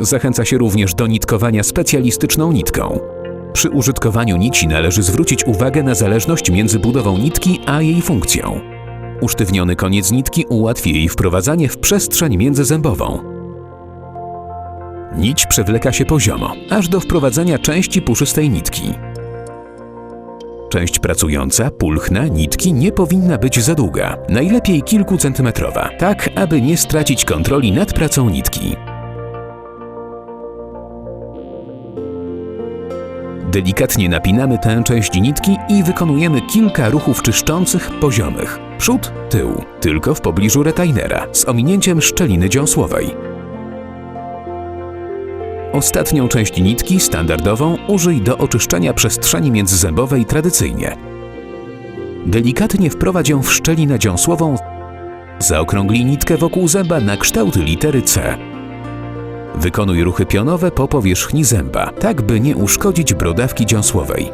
Zachęca się również do nitkowania specjalistyczną nitką. Przy użytkowaniu nici należy zwrócić uwagę na zależność między budową nitki a jej funkcją. Usztywniony koniec nitki ułatwi jej wprowadzanie w przestrzeń międzyzębową. Nić przewleka się poziomo, aż do wprowadzenia części puszystej nitki. Część pracująca, pulchna, nitki nie powinna być za długa, najlepiej kilkucentymetrowa, tak aby nie stracić kontroli nad pracą nitki. Delikatnie napinamy tę część nitki i wykonujemy kilka ruchów czyszczących, poziomych. Przód, tył, tylko w pobliżu retainera, z ominięciem szczeliny dziąsłowej. Ostatnią część nitki, standardową, użyj do oczyszczania przestrzeni międzyzębowej tradycyjnie. Delikatnie wprowadź ją w szczelinę dziąsłową, zaokrąglij nitkę wokół zęba na kształt litery C. Wykonuj ruchy pionowe po powierzchni zęba, tak by nie uszkodzić brodawki dziąsłowej.